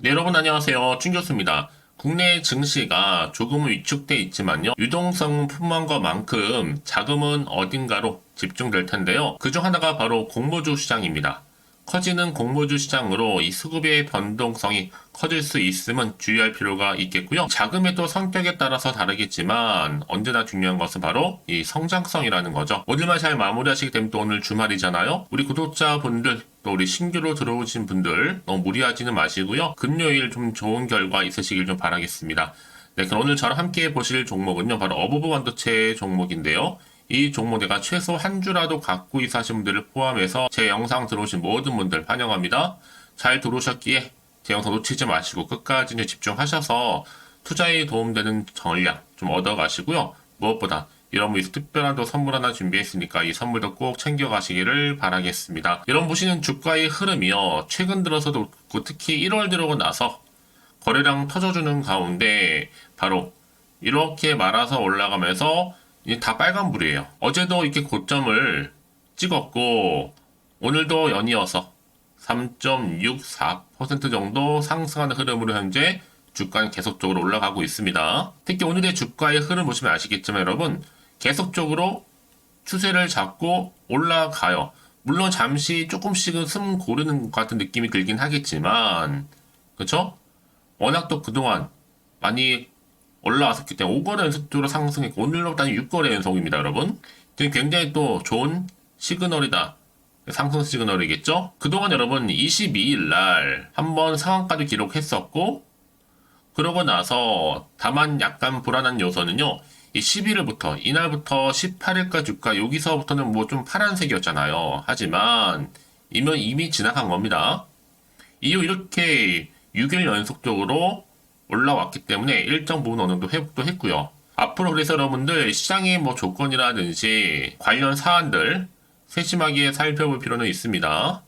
네, 여러분 안녕하세요. 춘교수입니다. 국내 증시가 조금은 위축돼 있지만요. 유동성은 풍부한 것만큼 자금은 어딘가로 집중될 텐데요. 그중 하나가 바로 공모주 시장입니다. 커지는 공모주 시장으로 이 수급의 변동성이 커질 수 있음은 주의할 필요가 있겠고요. 자금의 또 성격에 따라서 다르겠지만 언제나 중요한 것은 바로 이 성장성이라는 거죠. 오늘만 잘 마무리하시게 되면 또 오늘 주말이잖아요. 우리 구독자분들 또 우리 신규로 들어오신 분들 너무 무리하지는 마시고요. 금요일 좀 좋은 결과 있으시길 좀 바라겠습니다. 네, 그럼 오늘 저랑 함께 보실 종목은요. 바로 어부부 반도체 종목인데요. 이 종목 내가 최소 한 주라도 갖고 있어 하신 분들을 포함해서 제 영상 들어오신 모든 분들 환영합니다. 잘 들어오셨기에 제 영상 놓치지 마시고 끝까지 집중하셔서 투자에 도움되는 전략 좀 얻어가시고요. 무엇보다 뭐 특별한 또 선물 하나 준비했으니까 이 선물도 꼭 챙겨가시기를 바라겠습니다. 이런 보시는 주가의 흐름이요. 최근 들어서도 특히 1월 들어오고 나서 거래량 터져주는 가운데 바로 이렇게 말아서 올라가면서 다 빨간불이에요. 어제도 이렇게 고점을 찍었고 오늘도 연이어서 3.64% 정도 상승하는 흐름으로 현재 주가는 계속적으로 올라가고 있습니다. 특히 오늘의 주가의 흐름 보시면 아시겠지만 여러분 계속적으로 추세를 잡고 올라가요. 물론 잠시 조금씩은 숨 고르는 것 같은 느낌이 들긴 하겠지만 그쵸? 워낙 또 그동안 많이 올라왔었기 때문에 5거래 연속적으로 상승했고 오늘로 단 6거래 연속입니다 여러분 굉장히 또 좋은 시그널이다 상승 시그널이겠죠 그동안 여러분 22일 날 한번 상한가도 기록했었고 그러고 나서 다만 약간 불안한 요소는요 이 11일부터 이날부터 18일까지 주가 여기서부터는 뭐 좀 파란색이었잖아요 하지만 이면 이미 지나간 겁니다 이후 이렇게 6일 연속적으로 올라왔기 때문에 일정 부분 어느 정도 회복도 했고요. 앞으로 그래서 여러분들 시장의 뭐 조건이라든지 관련 사안들 세심하게 살펴볼 필요는 있습니다.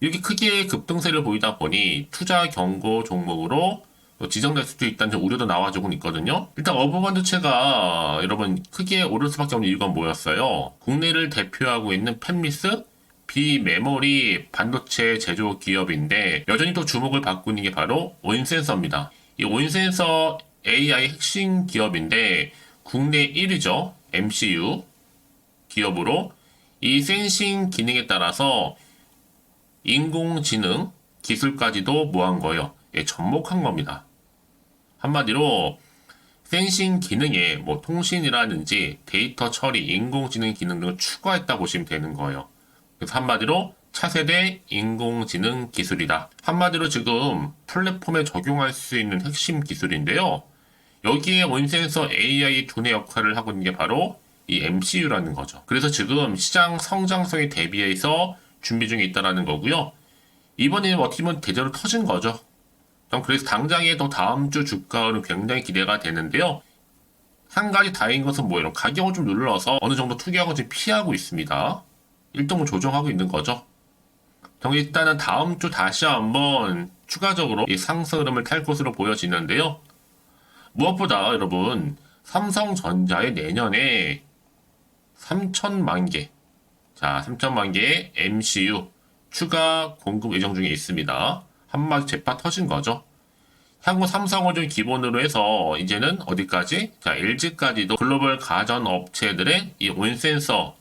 이렇게 크게 급등세를 보이다 보니 투자 경고 종목으로 또 지정될 수도 있다는 우려도 나와주고 있거든요. 일단 어부반도체가 여러분 크게 오를 수밖에 없는 이유가 뭐였어요? 국내를 대표하고 있는 팹리스 비메모리 반도체 제조 기업인데 여전히 또 주목을 받고 있는 게 바로 온센서입니다. 이 온센서 AI 핵심 기업인데 국내 1위죠. MCU 기업으로 이 센싱 기능에 따라서 인공지능 기술까지도 모한 거예요. 예, 접목한 겁니다. 한마디로 센싱 기능에 뭐 통신이라든지 데이터 처리, 인공지능 기능 등을 추가했다 보시면 되는 거예요. 그래서 한마디로 차세대 인공지능 기술이다. 한마디로 지금 플랫폼에 적용할 수 있는 핵심 기술인데요. 여기에 원센서 AI 두뇌 역할을 하고 있는 게 바로 이 MCU라는 거죠. 그래서 지금 시장 성장성에 대비해서 준비 중에 있다라는 거고요. 이번에는 어떻게 보면 대대로 터진 거죠. 전 그래서 당장에 더 다음 주 주가는 굉장히 기대가 되는데요. 한 가지 다행인 것은 뭐예요? 가격을 좀 눌러서 어느 정도 투기하고 지금 피하고 있습니다. 일동을 조정하고 있는 거죠. 정 일단은 다음 주 다시 한번 추가적으로 이 상승 흐름을 탈 것으로 보여지는데요. 무엇보다 여러분 삼성전자의 내년에 3천만 개, 자 3천만 개의 MCU 추가 공급 예정 중에 있습니다. 한마디 재파 터진 거죠. 향후 삼성을 좀 기본으로 해서 이제는 어디까지? 자 LG까지도 글로벌 가전 업체들의 이 온센서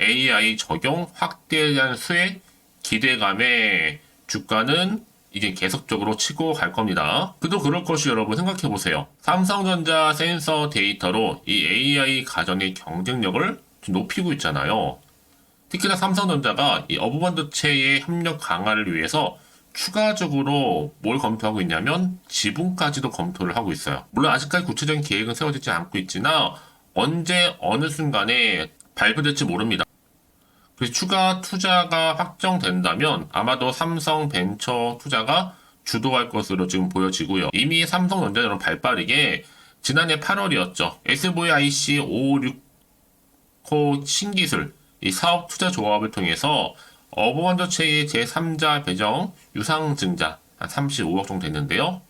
AI 적용 확대에 대한 수의 기대감에 주가는 이제 계속적으로 치고 갈 겁니다. 그도 그럴 것이 여러분 생각해 보세요. 삼성전자 센서 데이터로 이 AI 가전의 경쟁력을 좀 높이고 있잖아요. 특히나 삼성전자가 이 어부반도체의 협력 강화를 위해서 추가적으로 뭘 검토하고 있냐면 지분까지도 검토를 하고 있어요. 물론 아직까지 구체적인 계획은 세워지지 않고 있지나 언제 어느 순간에 발표될지 모릅니다. 그래서 추가 투자가 확정된다면 아마도 삼성 벤처 투자가 주도할 것으로 지금 보여지고요. 이미 삼성전자는 발빠르게 지난해 8월이었죠. SVIC 556호 신기술 이 사업 투자 조합을 통해서 어버반도체의 제3자 배정 유상증자 한 35억 정도 됐는데요.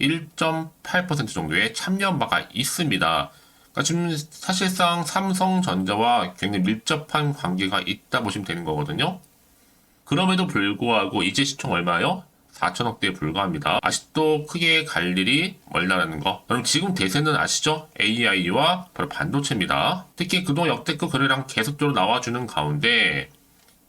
1.8% 정도의 참여바가 있습니다. 그러니까 지금 사실상 삼성전자와 굉장히 밀접한 관계가 있다 보시면 되는 거거든요. 그럼에도 불구하고 이제 시총 얼마요? 4천억대에 불과합니다. 아직도 크게 갈 일이 멀다라는 거. 그럼 지금 대세는 아시죠? AI와 바로 반도체입니다. 특히 그동안 역대급 거래량 계속적으로 나와주는 가운데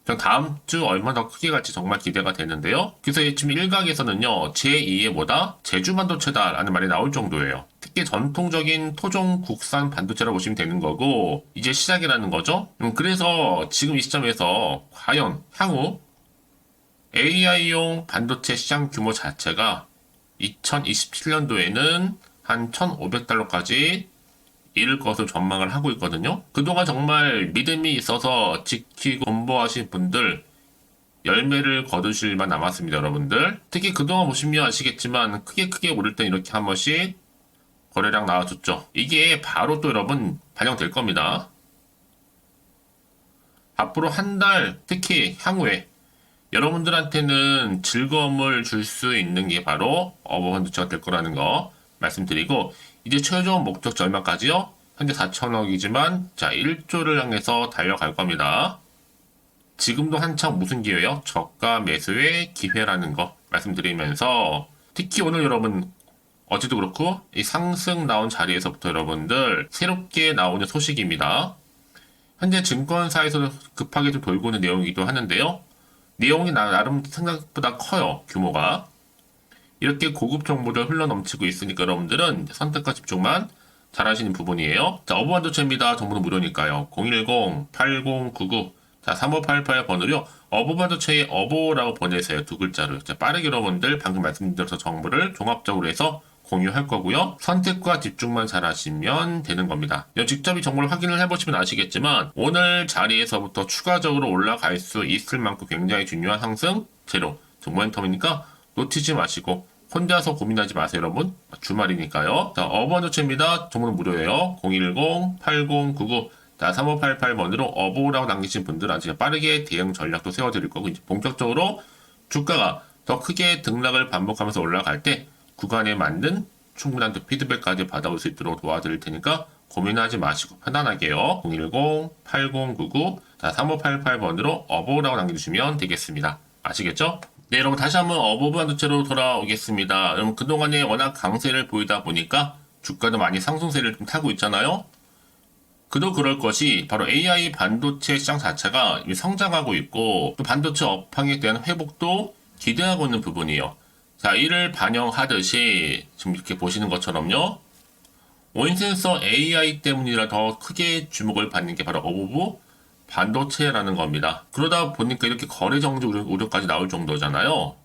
그냥 다음 주 얼마나 더 크게 갈지 정말 기대가 되는데요. 그래서 지금 일각에서는요, 제2의 뭐다? 제주 반도체다라는 말이 나올 정도예요. 특히 전통적인 토종 국산 반도체라고 보시면 되는 거고, 이제 시작이라는 거죠. 음, 그래서 지금 이 시점에서 과연 향후 AI용 반도체 시장 규모 자체가 2027년도에는 한 1,500달러까지 이를 것으로 전망을 하고 있거든요. 그동안 정말 믿음이 있어서 지키고 공부하신 분들 열매를 거두실만 남았습니다, 여러분들. 특히 그동안 보시면 아시겠지만 크게 크게 오를 땐 이렇게 한 번씩 거래량 나와줬죠. 이게 바로 또 여러분 반영될 겁니다. 앞으로 한 달, 특히 향후에 여러분들한테는 즐거움을 줄 수 있는 게 바로 어버반도체가 될 거라는 거 말씀드리고 이제 최종 목적지 얼마까지요? 현재 4천억이지만 자 1조를 향해서 달려갈 겁니다. 지금도 한창 무슨 기회요? 저가 매수의 기회라는 거 말씀드리면서 특히 오늘 여러분 어제도 그렇고 이 상승 나온 자리에서부터 여러분들 새롭게 나오는 소식입니다. 현재 증권사에서 급하게 좀 돌고 있는 내용이기도 하는데요. 내용이 나- 나름 생각보다 커요. 규모가. 이렇게 고급 정보를 흘러넘치고 있으니까 여러분들은 선택과 집중만 잘 하시는 부분이에요. 자, 어부반도체입니다. 정보는 무료니까요. 010-8099 자, 3588번으로요. 어부반도체의 어보라고 보내세요. 두 글자를. 자, 빠르게 여러분들 방금 말씀드려서 정보를 종합적으로 해서 공유할 거고요. 선택과 집중만 잘 하시면 되는 겁니다. 이 직접 이 정보를 확인을 해보시면 아시겠지만 오늘 자리에서부터 추가적으로 올라갈 수 있을 만큼 굉장히 중요한 상승 제로 모멘텀이니까 놓치지 마시고 혼자서 고민하지 마세요, 여러분. 주말이니까요. 자, 어버반도체입니다. 정보는 무료예요. 010-8099 자, 3588번으로 어보라고 남기신 분들한테 빠르게 대응 전략도 세워드릴 거고, 이제 본격적으로 주가가 더 크게 등락을 반복하면서 올라갈 때 구간에 맞는 충분한 또 피드백까지 받아올 수 있도록 도와드릴 테니까 고민하지 마시고 편안하게요. 010-8099 자, 3588번으로 어보라고 남겨주시면 되겠습니다. 아시겠죠? 네, 여러분 다시 한번 어보 반도체로 돌아오겠습니다. 여러분 그동안에 워낙 강세를 보이다 보니까 주가도 많이 상승세를 좀 타고 있잖아요. 그도 그럴 것이 바로 AI 반도체 시장 자체가 성장하고 있고 또 반도체 업황에 대한 회복도 기대하고 있는 부분이에요. 자, 이를 반영하듯이 지금 이렇게 보시는 것처럼요. 온센서 AI 때문이라 더 크게 주목을 받는 게 바로 어부부 반도체라는 겁니다. 그러다 보니까 이렇게 거래 정지 우려- 우려까지 나올 정도잖아요.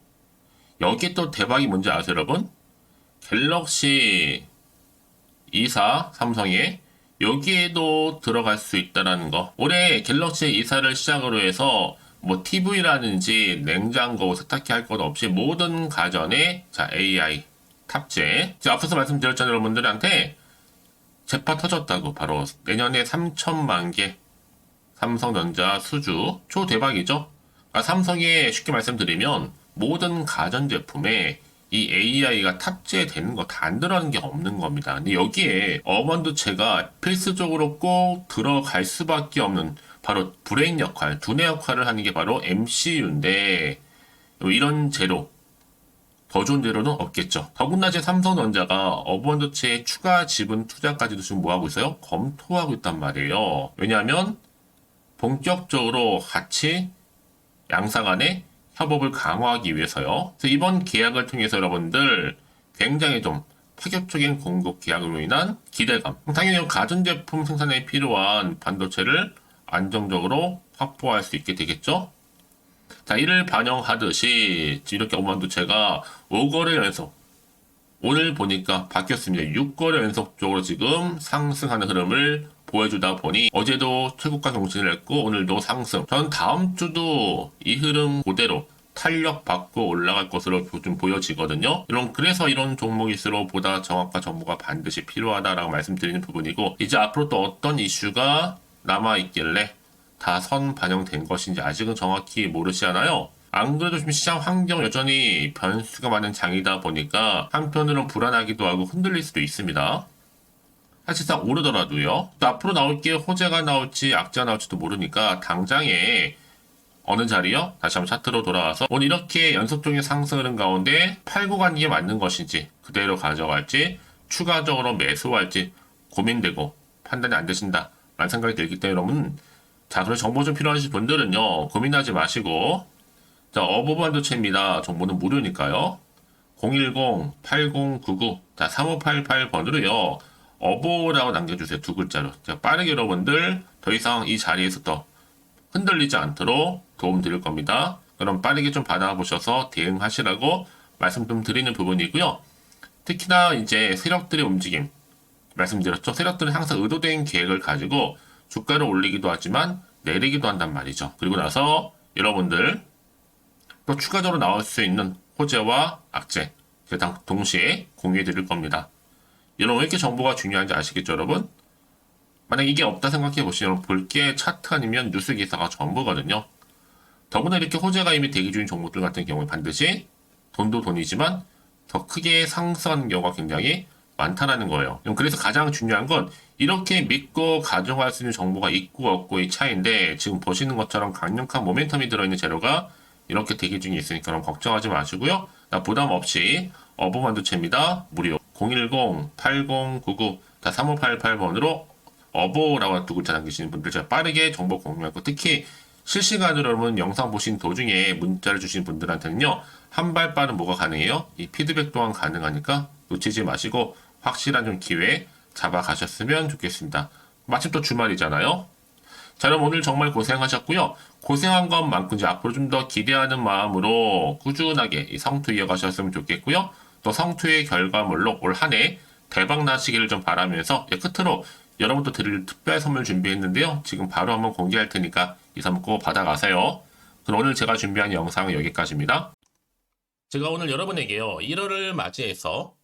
여기에 또 대박이 뭔지 아세요, 여러분? 갤럭시 24 삼성에 여기에도 들어갈 수 있다라는 거. 올해 갤럭시 24를 시작으로 해서 뭐 TV라든지 냉장고, 세탁기 할 것 없이 모든 가전에 자 AI 탑재. 제가 앞서서 말씀드렸잖아요, 여러분들한테 재파 터졌다고 바로 내년에 3천만 개 삼성전자 수주 초 대박이죠. 그러니까 삼성에 쉽게 말씀드리면 모든 가전 제품에 이 AI가 탑재되는 거 들어가는 게 없는 겁니다. 근데 여기에 어반도체가 필수적으로 꼭 들어갈 수밖에 없는 바로 브레인 역할, 두뇌 역할을 하는 게 바로 MCU인데 이런 재료 더 좋은 재료는 없겠죠. 더군다나 제 삼성전자가 어반도체에 추가 지분 투자까지도 지금 뭐 하고 있어요? 검토하고 있단 말이에요. 왜냐하면 본격적으로 같이 양사 간의 협업을 강화하기 위해서요. 그래서 이번 계약을 통해서 여러분들 굉장히 좀 파격적인 공급 계약으로 인한 기대감. 당연히 가전제품 생산에 필요한 반도체를 안정적으로 확보할 수 있게 되겠죠. 자, 이를 반영하듯이 이렇게 오만도체가 5거래 연속 오늘 보니까 바뀌었습니다. 6거래 연속적으로 지금 상승하는 흐름을 보여주다 보니 어제도 최고가 경신을 했고 오늘도 상승. 전 다음 주도 이 흐름 그대로 탄력 받고 올라갈 것으로 좀 보여지거든요. 이런 그래서 이런 종목일수록 보다 정확한 정보가 반드시 필요하다라고 말씀드리는 부분이고 이제 앞으로 또 어떤 이슈가 남아 있길래 다 선 반영된 것인지 아직은 정확히 모르시잖아요. 안 그래도 지금 시장 환경 여전히 변수가 많은 장이다 보니까 한편으로는 불안하기도 하고 흔들릴 수도 있습니다. 사실상 오르더라도요. 또 앞으로 나올 게 호재가 나올지 악재가 나올지도 모르니까 당장에 어느 자리요? 다시 한번 차트로 돌아와서 오늘 이렇게 연속적인 상승 흐름 가운데 팔고 가는 게 맞는 것인지 그대로 가져갈지 추가적으로 매수할지 고민되고 판단이 안 되신다 라는 생각이 들기 때문에 여러분 자 그래서 정보 좀 필요하신 분들은요 고민하지 마시고 자 어부 반도체입니다 정보는 무료니까요 010-8099 자 3588번으로요 어보라고 남겨주세요 두 글자로 자 빠르게 여러분들 더 이상 이 자리에서 더 흔들리지 않도록 도움 드릴 겁니다. 그럼 빠르게 좀 받아보셔서 대응하시라고 말씀 좀 드리는 부분이고요. 특히나 이제 세력들의 움직임 말씀드렸죠. 세력들은 항상 의도된 계획을 가지고 주가를 올리기도 하지만 내리기도 한단 말이죠. 그리고 나서 여러분들 또 추가적으로 나올 수 있는 호재와 악재 제가 동시에 공유해 드릴 겁니다. 여러분 왜 이렇게 정보가 중요한지 아시겠죠, 여러분? 만약 이게 없다 생각해 보시면 볼게 차트 아니면 뉴스 기사가 전부거든요. 더구나 이렇게 호재가 이미 대기 중인 종목들 같은 경우에 반드시 돈도 돈이지만 더 크게 상승하는 경우가 굉장히 많다라는 거예요. 그래서 가장 중요한 건 이렇게 믿고 가져갈 수 있는 정보가 있고 없고의 차이인데 지금 보시는 것처럼 강력한 모멘텀이 들어있는 재료가 이렇게 대기 중에 있으니까 걱정하지 마시고요. 나 부담 없이 어부만두체입니다. 무료 010-8099-3588번으로 어보라고 두 글자 남기시는 분들 제가 빠르게 정보 공유하고 특히 실시간으로 여러분 영상 보신 도중에 문자를 주신 분들한테는요 한 발 빠른 뭐가 가능해요? 이 피드백 또한 가능하니까 놓치지 마시고 확실한 좀 기회 잡아가셨으면 좋겠습니다. 마침 또 주말이잖아요. 자, 그럼 오늘 정말 고생하셨고요. 고생한 것만큼 이제 앞으로 좀 더 기대하는 마음으로 꾸준하게 이 성투 이어가셨으면 좋겠고요. 또 성투의 결과물로 올 한 해 대박 나시기를 좀 바라면서 이제 끝으로 여러분도 드릴 특별 선물 준비했는데요. 지금 바로 한번 공개할 테니까 이 선물 꼭 받아가세요. 그럼 오늘 제가 준비한 영상은 여기까지입니다. 제가 오늘 여러분에게요. 1월을 맞이해서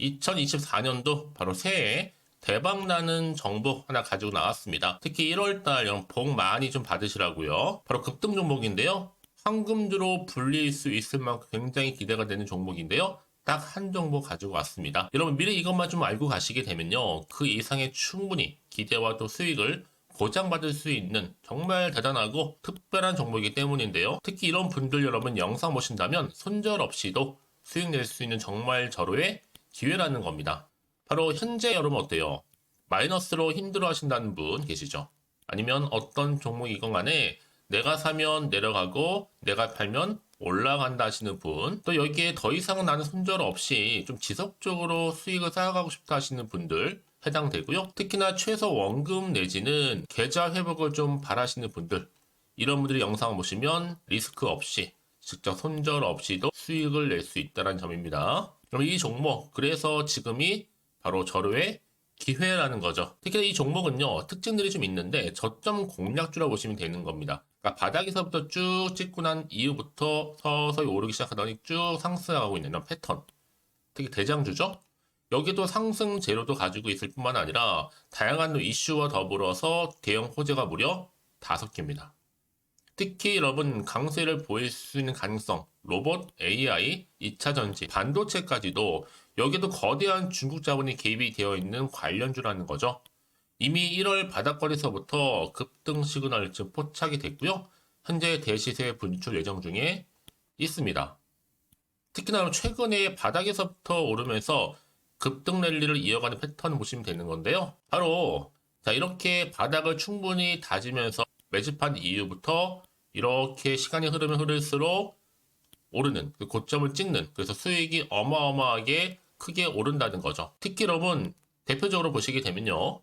2024년도 바로 새해 대박나는 정보 하나 가지고 나왔습니다. 특히 1월달 여러분 복 많이 좀 받으시라고요. 바로 급등 종목인데요. 황금주로 불릴 수 있을 만큼 굉장히 기대가 되는 종목인데요. 딱 한 정보 가지고 왔습니다. 여러분 미리 이것만 좀 알고 가시게 되면요. 그 이상의 충분히 기대와 또 수익을 보장받을 수 있는 정말 대단하고 특별한 정보이기 때문인데요. 특히 이런 분들 여러분 영상 보신다면 손절 없이도 수익 낼 수 있는 정말 절호의 기회라는 겁니다. 바로 현재 여러분 어때요? 마이너스로 힘들어 하신다는 분 계시죠? 아니면 어떤 종목이건 간에 내가 사면 내려가고 내가 팔면 올라간다 하시는 분, 또 여기에 더 이상 나는 손절 없이 좀 지속적으로 수익을 쌓아가고 싶다 하시는 분들 해당되고요. 특히나 최소 원금 내지는 계좌 회복을 좀 바라시는 분들, 이런 분들이 영상을 보시면 리스크 없이 직접 손절 없이도 수익을 낼 수 있다는 점입니다. 그럼 이 종목, 그래서 지금이 바로 절호의 기회라는 거죠. 특히 이 종목은요, 특징들이 좀 있는데 저점 공략주라고 보시면 되는 겁니다. 그러니까 바닥에서부터 쭉 찍고 난 이후부터 서서히 오르기 시작하더니 쭉 상승하고 있는 이런 패턴. 특히 대장주죠? 여기도 상승 재료도 가지고 있을 뿐만 아니라 다양한 이슈와 더불어서 대형 호재가 무려 다섯 개입니다. 특히 여러분 강세를 보일 수 있는 가능성, 로봇, AI, 2차 전지, 반도체까지도 여기도 거대한 중국 자본이 개입이 되어 있는 관련주라는 거죠. 이미 1월 바닥거리서부터 급등 시그널 즉 포착이 됐고요. 현재 대시세 분출 예정 중에 있습니다. 특히나 최근에 바닥에서부터 오르면서 급등 랠리를 이어가는 패턴을 보시면 되는 건데요. 바로 자 이렇게 바닥을 충분히 다지면서 매집한 이후부터 이렇게 시간이 흐르면 흐를수록 오르는 그 고점을 찍는 그래서 수익이 어마어마하게 크게 오른다는 거죠. 여러분 대표적으로 보시게 되면요.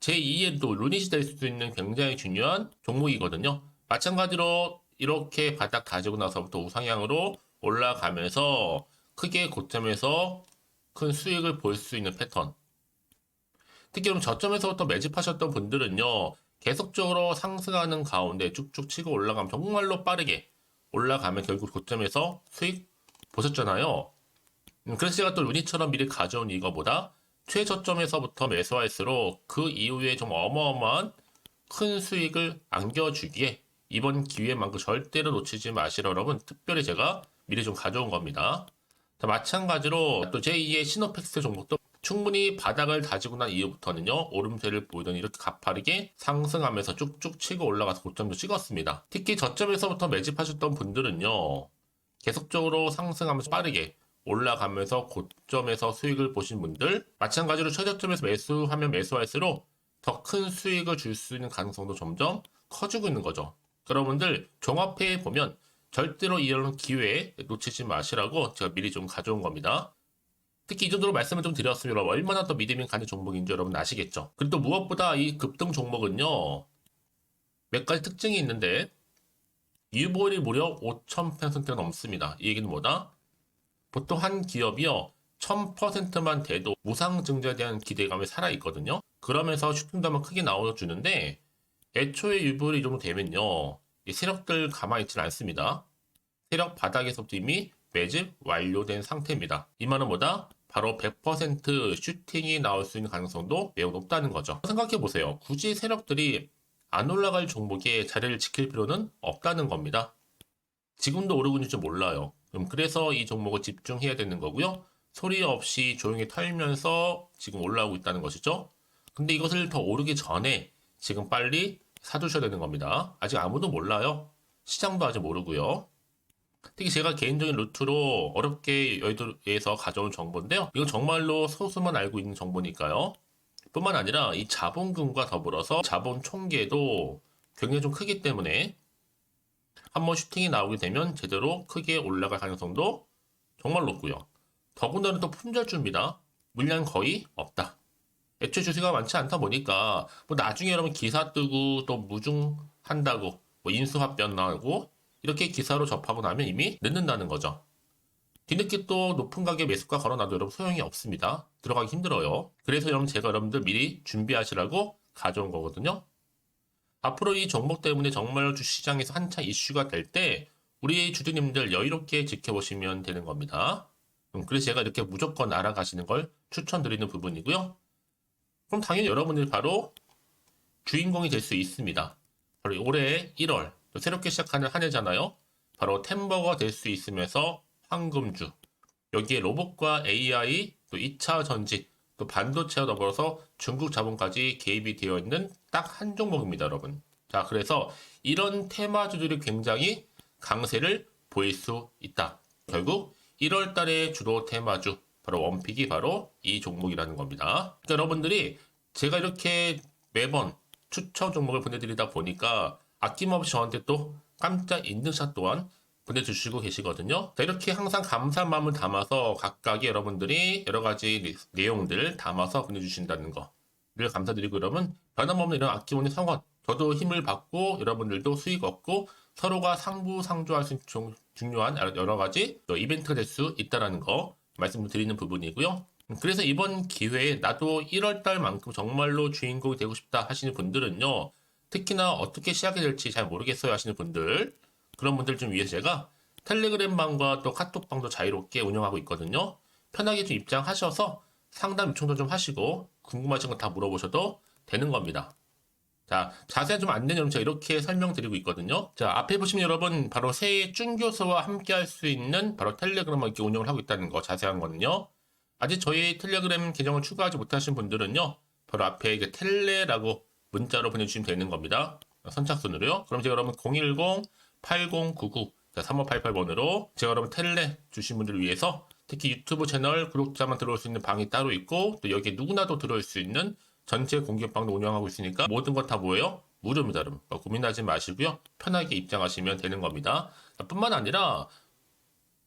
제2의 또 루닛이 될수 있는 굉장히 중요한 종목이거든요. 마찬가지로 이렇게 바닥 다지고 나서부터 우상향으로 올라가면서 크게 고점에서 큰 수익을 볼 수 있는 패턴. 특히 그럼 저점에서부터 매집하셨던 분들은요. 계속적으로 상승하는 가운데 쭉쭉 치고 올라가면 정말로 빠르게 올라가면 결국 고점에서 수익 보셨잖아요. 음, 그래서 제가 또 루니처럼 미리 가져온 이거보다 최저점에서부터 매수할수록 그 이후에 좀 어마어마한 큰 수익을 안겨주기에 이번 기회만큼 절대로 놓치지 마시라 여러분 특별히 제가 미리 좀 가져온 겁니다. 자, 마찬가지로 또 제2의 시노팩스 종목도 충분히 바닥을 다지고 난 이후부터는요, 오름세를 보이더니 이렇게 가파르게 상승하면서 쭉쭉 치고 올라가서 고점도 찍었습니다. 특히 저점에서부터 매집하셨던 분들은요, 계속적으로 상승하면서 빠르게 올라가면서 고점에서 수익을 보신 분들, 마찬가지로 최저점에서 매수하면 매수할수록 더 큰 수익을 줄 수 있는 가능성도 점점 커지고 있는 거죠. 여러분들 종합해 보면 절대로 이런 기회 놓치지 마시라고 제가 미리 좀 가져온 겁니다. 특히 이 정도로 말씀을 좀 드렸으면 얼마나 더 믿음이 가는 종목인지 여러분 아시겠죠? 그리고 또 무엇보다 이 급등 종목은요 몇 가지 특징이 있는데 유보율이 무려 5,000%가 넘습니다. 이 얘기는 뭐다? 보통 한 기업이요 1000%만 돼도 무상 증자에 대한 기대감이 살아있거든요. 그러면서 슈팅도 한번 크게 나와주는데 애초에 유보율이 이 정도 되면요 이 세력들 가만히 있지는 않습니다. 세력 바닥에서부터 이미 매집 완료된 상태입니다. 이 말은 뭐다? 바로 100% 슈팅이 나올 수 있는 가능성도 매우 높다는 거죠. 생각해 보세요. 굳이 세력들이 안 올라갈 종목에 자리를 지킬 필요는 없다는 겁니다. 지금도 오르고 있는지 몰라요. 그럼 그래서 이 종목을 집중해야 되는 거고요. 소리 없이 조용히 털면서 지금 올라오고 있다는 것이죠. 근데 이것을 더 오르기 전에 지금 빨리 사두셔야 되는 겁니다. 아직 아무도 몰라요. 시장도 아직 모르고요. 특히 제가 개인적인 루트로 어렵게 여의도에서 가져온 정보인데요. 이건 정말로 소수만 알고 있는 정보니까요. 뿐만 아니라 이 자본금과 더불어서 자본 총계도 굉장히 좀 크기 때문에 한번 슈팅이 나오게 되면 제대로 크게 올라갈 가능성도 정말 높고요. 더군다나 또 품절주입니다. 물량 거의 없다. 애초에 주식가 많지 않다 보니까 뭐 나중에 여러분 기사 뜨고 또 무중한다고 뭐 인수합병 나오고 이렇게 기사로 접하고 나면 이미 늦는다는 거죠. 뒤늦게 또 높은 가격 매수가 걸어놔도 여러분 소용이 없습니다. 들어가기 힘들어요. 그래서 여러분 제가 여러분들 미리 준비하시라고 가져온 거거든요. 앞으로 이 종목 때문에 정말 주시장에서 한창 이슈가 될 때 우리 주주님들 여유롭게 지켜보시면 되는 겁니다. 음, 그래서 제가 이렇게 무조건 알아가시는 걸 추천드리는 부분이고요. 그럼 당연히 여러분들이 바로 주인공이 될 수 있습니다. 바로 올해 1월 또 새롭게 시작하는 한 해잖아요. 바로 템버가 될 수 있으면서 황금주 여기에 로봇과 AI 또 2차 전지 또 반도체와 더불어서 중국 자본까지 개입이 되어 있는 딱 한 종목입니다, 여러분. 자, 그래서 이런 테마주들이 굉장히 강세를 보일 수 있다. 결국 1월 달에 주로 테마주 바로 원픽이 바로 이 종목이라는 겁니다. 그러니까 여러분들이 제가 이렇게 매번 추천 종목을 보내드리다 보니까 아낌없이 저한테 또 깜짝 인증샷 또한 보내주시고 계시거든요. 자, 이렇게 항상 감사한 마음을 담아서 각각의 여러분들이 여러 가지 내용들 담아서 보내주신다는 거. 늘 감사드리고 여러분 변함없는 이런 아낌없는 성원 저도 힘을 받고 여러분들도 수익 얻고 서로가 상부상조할 수 있는 중요한 여러 가지 이벤트가 될 수 있다는 거 말씀을 드리는 부분이고요. 그래서 이번 기회에 나도 1월 달만큼 정말로 주인공이 되고 싶다 하시는 분들은요. 특히나 어떻게 시작이 될지 잘 모르겠어요 하시는 분들 그런 분들 좀 위해서 제가 텔레그램 방과 또 카톡 방도 자유롭게 운영하고 있거든요. 편하게 좀 입장하셔서 상담 요청도 좀 하시고 궁금하신 거 다 물어보셔도 되는 겁니다. 자, 자세한 좀 안내 내용 제가 이렇게 설명드리고 있거든요. 자, 앞에 보시면 여러분 바로 새해 쭌교수와 함께 할 수 있는 바로 텔레그램을 이렇게 운영을 하고 있다는 거 자세한 거는요. 아직 저희 텔레그램 계정을 추가하지 못하신 분들은요. 바로 앞에 이제 텔레라고 문자로 보내주시면 되는 겁니다. 선착순으로요. 그럼 제가 여러분 010-8099 3588번으로 제가 여러분 텔레 주신 분들을 위해서 특히 유튜브 채널 구독자만 들어올 수 있는 방이 따로 있고 또 여기에 누구나도 들어올 수 있는 전체 공개방도 운영하고 있으니까 모든 것다 뭐예요? 무료입니다, 여러분. 고민하지 마시고요. 편하게 입장하시면 되는 겁니다. 뿐만 아니라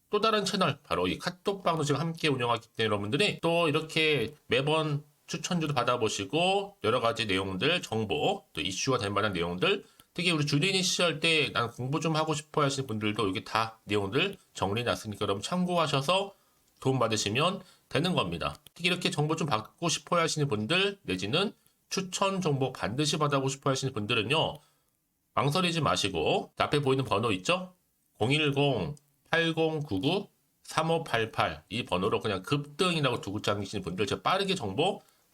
또 다른 채널, 바로 이 카톡방도 지금 함께 운영하기 때문에 여러분들이 또 이렇게 매번 추천주도 받아보시고 여러 가지 내용들, 정보, 또 이슈가 될 만한 내용들, 특히 우리 주린이 시절 때 난 공부 좀 하고 싶어 하시는 분들도 여기 다 내용들 정리해 놨으니까 여러분 참고하셔서 도움 받으시면 되는 겁니다. 특히 이렇게 정보 좀 받고 싶어 하시는 분들 내지는 추천 정보 반드시 받아보고 싶어 하시는 분들은요. 망설이지 마시고 앞에 보이는 번호 있죠? 010-8099-3588 이 번호로 그냥 급등이라고 두고 잠기시는 분들 제가 빠르게 정보